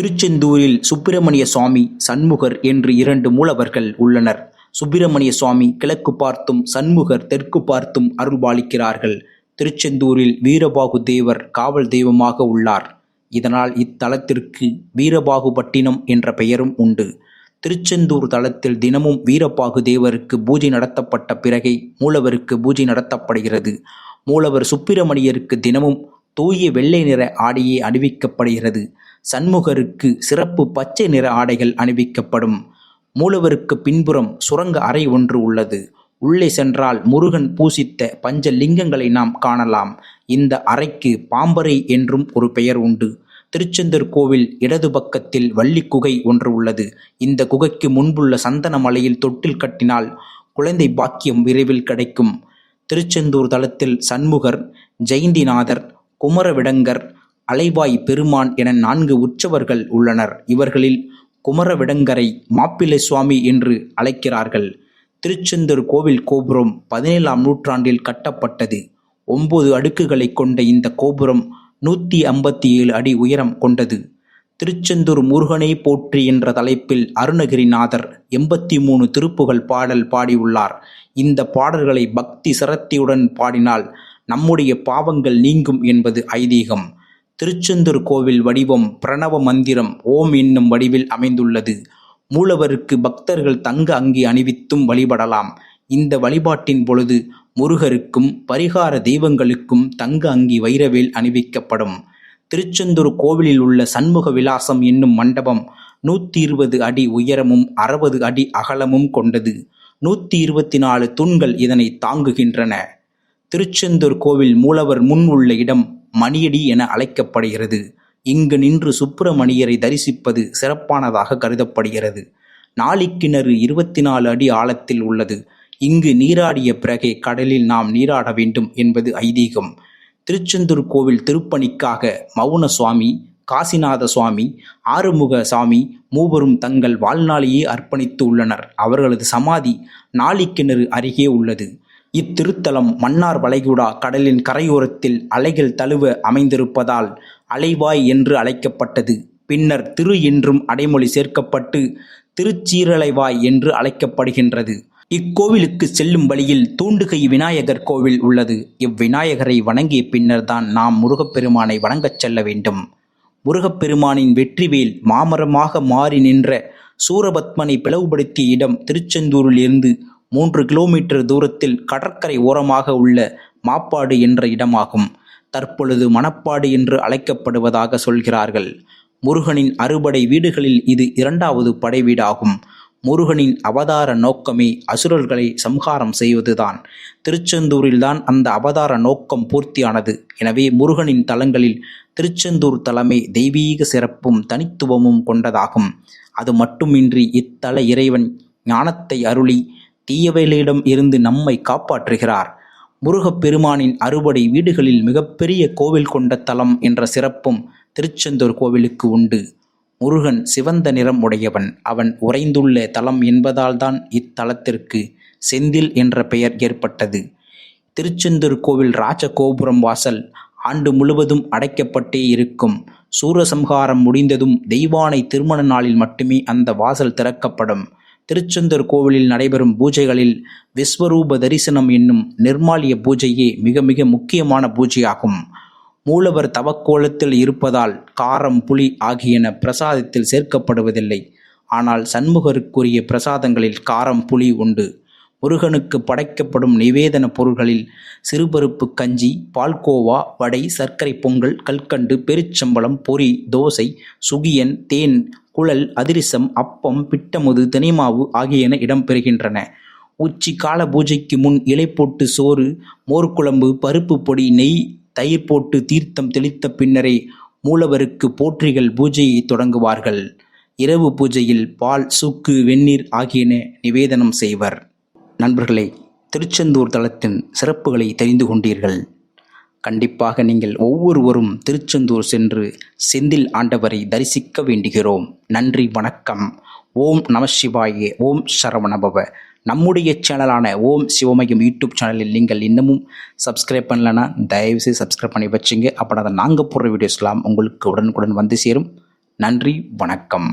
திருச்செந்தூரில் சுப்பிரமணிய சுவாமி சண்முகர் என்று இரண்டு மூலவர்கள் உள்ளனர். சுப்பிரமணிய சுவாமி கிழக்கு பார்த்தும் சண்முகர் தெற்கு பார்த்தும் அருள்பாலிக்கிறார்கள். திருச்செந்தூரில் வீரபாகு தேவர் காவல் தெய்வமாக உள்ளார். இதனால் இத்தலத்திற்கு வீரபாகுபட்டினம் என்ற பெயரும் உண்டு. திருச்செந்தூர் தலத்தில் தினமும் வீரபாகு தேவருக்கு பூஜை நடத்தப்பட்ட பிறகே மூலவருக்கு பூஜை நடத்தப்படுகிறது. மூலவர் சுப்பிரமணியருக்கு தினமும் தூய வெள்ளை நிற ஆடையே அணிவிக்கப்படுகிறது. சண்முகருக்கு சிறப்பு பச்சை நிற ஆடைகள் அணிவிக்கப்படும். மூலவருக்கு பின்புறம் சுரங்க அறை ஒன்று உள்ளது. உள்ளே சென்றால் முருகன் பூசித்த பஞ்ச லிங்கங்களை நாம் காணலாம். இந்த அறைக்கு பாம்பரை என்றும் ஒரு பெயர் உண்டு. திருச்செந்தூர் கோவில் இடது பக்கத்தில் வள்ளி குகை ஒன்று உள்ளது. இந்த குகைக்கு முன்புள்ள சந்தன மலையில் தொட்டில் கட்டினால் குழந்தை பாக்கியம் விரைவில் கிடைக்கும். திருச்செந்தூர் தளத்தில் சண்முகர் ஜெயந்திநாதர் குமரவிடங்கர் அலைவாய் பெருமான் என நான்கு உற்சவர்கள் உள்ளனர். இவர்களில் குமரவிடங்கரை மாப்பிள்ளை சுவாமி என்று அழைக்கிறார்கள். திருச்செந்தூர் கோவில் கோபுரம் பதினேழாம் நூற்றாண்டில் கட்டப்பட்டது. ஒன்பது அடுக்குகளை கொண்ட இந்த கோபுரம் நூற்றி ஐம்பத்தி ஏழு அடி உயரம் கொண்டது. திருச்செந்தூர் முருகனை போற்றி என்ற தலைப்பில் அருணகிரிநாதர் எண்பத்தி மூணு திருப்புகள் பாடல் பாடியுள்ளார். இந்த பாடல்களை பக்தி சிரத்தியுடன் பாடினால் நம்முடைய பாவங்கள் நீங்கும் என்பது ஐதீகம். திருச்செந்தூர் கோவில் வடிவம் பிரணவ மந்திரம் ஓம் என்னும் வடிவில் அமைந்துள்ளது. மூலவருக்கு பக்தர்கள் தங்க அங்கி அணிவித்தும் வழிபடலாம். இந்த வழிபாட்டின் பொழுது முருகருக்கும் பரிகார தெய்வங்களுக்கும் தங்க அங்கி வைரவேல் அணிவிக்கப்படும். திருச்செந்தூர் கோவிலில் உள்ள சண்முக விலாசம் என்னும் மண்டபம் நூற்றி இருபது அடி உயரமும் அறுபது அடி அகலமும் கொண்டது. நூற்றி இருபத்தி நாலு தூண்கள் இதனை தாங்குகின்றன. திருச்செந்தூர் கோவில் மூலவர் முன் உள்ள இடம் மணியடி என அழைக்கப்படுகிறது. இங்கு நின்று சுப்பிரமணியரை தரிசிப்பது சிறப்பானதாக கருதப்படுகிறது. நாளிக்கிணறு இருபத்தி நாலு அடி ஆழத்தில் உள்ளது. இங்கு நீராடிய பிறகே கடலில் நாம் நீராட வேண்டும் என்பது ஐதீகம். திருச்செந்தூர் கோவில் திருப்பணிக்காக மௌன சுவாமி காசிநாத சுவாமி ஆறுமுக சாமி மூவரும் தங்கள் வாழ்நாளையே அர்ப்பணித்து உள்ளனர். அவர்களது சமாதி நாளிக்கிணறு அருகே உள்ளது. இத்திருத்தலம் மன்னார் வளைகுடா கடலின் கரையோரத்தில் அலைகள் தழுவ அமைந்திருப்பதால் அலைவாய் என்று அழைக்கப்பட்டது. பின்னர் திரு என்றும் அடைமொழி சேர்க்கப்பட்டு திருச்சீரலைவாய் என்று அழைக்கப்படுகின்றது. இக்கோவிலுக்கு செல்லும் வழியில் தூண்டுகை விநாயகர் கோவில் உள்ளது. இவ்விநாயகரை வணங்கிய பின்னர் தான் நாம் முருகப்பெருமானை வணங்கச் செல்ல வேண்டும். முருகப்பெருமானின் வெற்றிவேல் மாமரமாக மாறி நின்ற சூரபத்மனை பிளவுபடுத்திய இடம் திருச்செந்தூரில் இருந்து மூன்று கிலோமீட்டர் தூரத்தில் கடற்கரை ஓரமாக உள்ள மாப்பாடு என்ற இடமாகும். தற்பொழுது மணப்பாடு என்று அழைக்கப்படுவதாக சொல்கிறார்கள். முருகனின் அறுபடை வீடுகளில் இது இரண்டாவது படை வீடாகும். முருகனின் அவதார நோக்கமே அசுரர்களை சம்ஹாரம் செய்வதுதான். திருச்செந்தூரில்தான் அந்த அவதார நோக்கம் பூர்த்தியானது. எனவே முருகனின் தலங்களில் திருச்செந்தூர் தலமே தெய்வீக சிறப்பும் தனித்துவமும் கொண்டதாகும். அது மட்டுமின்றி இத்தல இறைவன் ஞானத்தை அருளி தீயவைகளிடம் இருந்து நம்மை காப்பாற்றுகிறார். முருகப்பெருமானின் அறுபடை வீடுகளில் மிகப்பெரிய கோவில் கொண்ட தலம் என்ற சிறப்பும் திருச்செந்தூர் கோவிலுக்கு உண்டு. முருகன் சிவந்த நிறம் உடையவன். அவன் உறைந்துள்ள தலம் என்பதால்தான் இத்தலத்திற்கு செந்தில் என்ற பெயர் ஏற்பட்டது. திருச்செந்தூர் கோவில் ராஜகோபுரம் வாசல் ஆண்டு முழுவதும் அடைக்கப்பட்டே இருக்கும். சூரசம்ஹாரம் முடிந்ததும் தெய்வானை திருமண நாளில் மட்டுமே அந்த வாசல் திறக்கப்படும். திருச்செந்தூர் கோவிலில் நடைபெறும் பூஜைகளில் விஸ்வரூப தரிசனம் என்னும் நிர்மாலிய பூஜையே மிக மிக முக்கியமான பூஜையாகும். மூலவர் தவக்கோலத்தில் இருப்பதால் காரம் புளி ஆகியன பிரசாதத்தில் சேர்க்கப்படுவதில்லை. ஆனால் சண்முகருக்குரிய பிரசாதங்களில் காரம் புளி உண்டு. முருகனுக்கு படைக்கப்படும் நிவேதன பொருள்களில் சிறுபருப்பு கஞ்சி பால்கோவா வடை சர்க்கரை பொங்கல் கல்கண்டு பெருச்சம்பளம் பொரி தோசை சுகியன் தேன் குழல் அதிரிசம் அப்பம் பிட்டமுது தினைமாவு ஆகியன இடம்பெறுகின்றன. உச்சி கால பூஜைக்கு முன் இலை போட்டு சோறு மோர்க்குழம்பு பருப்பு பொடி நெய் தயிர் போட்டு தீர்த்தம் தெளித்த பின்னரே மூலவருக்கு போற்றிகள் பூஜையை தொடங்குவார்கள். இரவு பூஜையில் பால் சுக்கு வெந்நீர் ஆகியன நிவேதனம் செய்வர். நண்பர்களே திருச்செந்தூர் தளத்தின் சிறப்புகளை தெரிந்து கொண்டீர்கள். கண்டிப்பாக நீங்கள் ஒவ்வொருவரும் திருச்செந்தூர் சென்று செந்தில் ஆண்டவரை தரிசிக்க வேண்டுகிறோம். நன்றி வணக்கம். ஓம் நம சிவாயே ஓம் சரவணபவ. நம்முடைய சேனலான ஓம் சிவமயம் யூடியூப் சேனலில் நீங்கள் இன்னமும் சப்ஸ்கிரைப் பண்ணலன்னா தயவுசெய்து சப்ஸ்கிரைப் பண்ணி வச்சுங்க. அப்போ அதை நாங்கள் போடுற வீடியோஸ்லாம் உங்களுக்கு உடனுக்குடன் வந்து சேரும். நன்றி வணக்கம்.